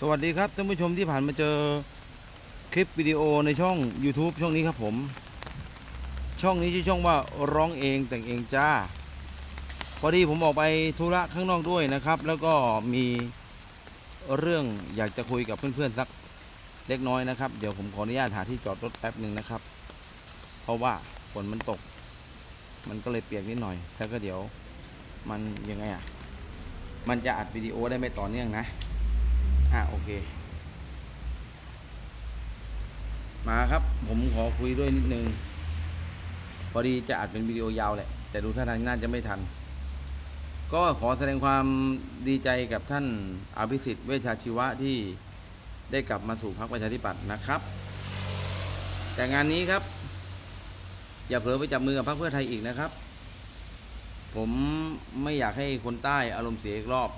สวัสดีครับท่านผู้ชมที่ผ่านมาเจอคลิปวิดีโอในช่อง YouTube ช่องนี้ครับผม ช่องนี้ชื่อช่องว่าร้องเองแต่งเองจ้า พอดีผมออกไปธุระข้างนอกด้วยนะครับ แล้วก็มีเรื่องอยากจะคุยกับเพื่อนๆสักเล็กน้อยนะครับ เดี๋ยวผมขออนุญาตหาที่จอดรถแป๊บหนึ่งนะครับ เพราะว่าฝนมันตก มันก็เลยเปียกนิดหน่อยแล้วก็เดี๋ยวมันยังไงอะมันจะอัดวิดีโอได้ไม่ต่อเนื่องนะ อะโอเค มาครับ ผมขอคุยด้วยนิดนึง พอดีจะอัดเป็นวิดีโอยาวแหละ แต่ดูท่าทางน่าจะไม่ทัน ก็ขอแสดงความดีใจกับท่านอภิสิทธิ์เวชชาชีวะที่ได้กลับมาสู่พรรคประชาธิปัตย์นะครับ แต่งานนี้ครับ อย่าเผลอไปจับมือกับพรรคเพื่อไทยอีกนะครับ ผมไม่อยากให้คนใต้อารมณ์เสียอีกรอบ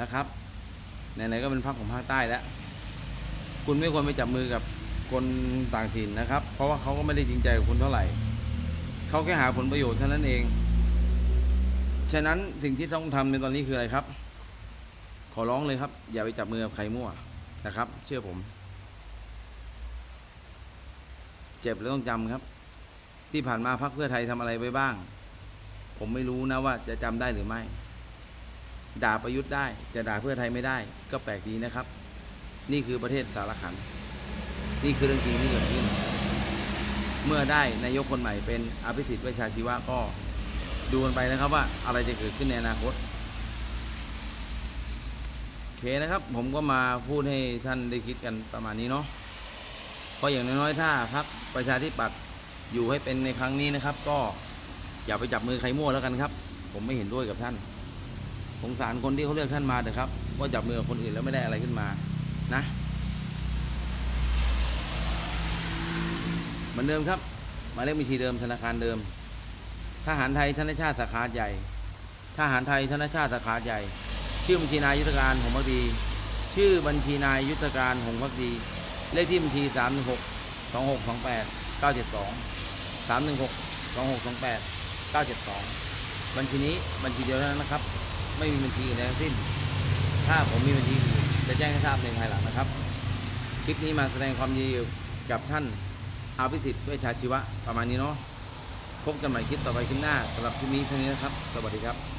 นะครับ ไหนๆก็เป็นพรรคของภาคใต้แล้วคุณไม่ควรไปจับมือกับคนต่างถิ่นนะครับ เพราะว่าเขาก็ไม่ได้จริงใจกับคุณเท่าไหร่เขาแค่หาผลประโยชน์เท่านั้นเอง ฉะนั้นสิ่งที่ต้องทำในตอนนี้คืออะไรครับ ขอร้องเลยครับ อย่าไปจับมือกับใครมั่วนะครับ เชื่อผม เจ็บแล้วต้องจำครับ ที่ผ่านมาพรรคเพื่อไทยทำอะไรไว้บ้าง ผมไม่รู้นะว่าจะจำได้หรือไม่ ด่าประยุทธ์ได้จะด่าเพื่อไทยไม่ได้ ก็แปลกดีนะครับ นี่คือประเทศสารขัน นี่คือเรื่องจริงที่เกิดขึ้น เมื่อได้นายกคนใหม่เป็นอภิสิทธิ์เวชชาชีวะก็ดูกันไปนะครับว่าอะไรจะเกิดขึ้นในอนาคตโอเคนะครับผมก็มาพูดให้ท่านได้คิดกันประมาณนี้เนาะเพราะอย่างน้อยๆถ้าครับประชาธิปัตย์อยู่ให้เป็นในครั้งนี้นะครับ ก็อย่าไปจับมือใครมั่วแล้วกันครับ ผมไม่เห็นด้วยกับท่าน สงสารคนที่เขาเลือกท่านมาเถอะครับว่าจับมือกับคนอื่นแล้วไม่ได้อะไรขึ้นมานะเหมือนเดิมครับหมายเลขบัญชีเดิมธนาคารเดิม ทหารไทยธนชาติสาขาใหญ่ ทหารไทยธนชาติสาขาใหญ่ ชื่อบัญชีนายยุทธการหงพักดี ชื่อบัญชีนายยุทธการหงพักดี เลขที่บัญชีสามหนึ่งหกสองหกสองแปดเก้าเจ็ดสองสามหนึ่งหกสองหกสองแปดเก้าเจ็ดสองบัญชีนี้บัญชีเดียวเท่านั้นนะครับ ไม่มีบัญชีอื่นใดทั้งสิ้น ถ้าผมมีบัญชีอื่นจะแจ้งให้ทราบในภายหลังนะครับ คลิปนี้มาแสดงความยินดีกับท่านอาภิสิทธิ์เวชชาชีวะประมาณนี้เนาะพบกันใหม่คลิปต่อไปคลิปหน้าสำหรับคลิปนี้เท่านี้นะครับ สวัสดีครับ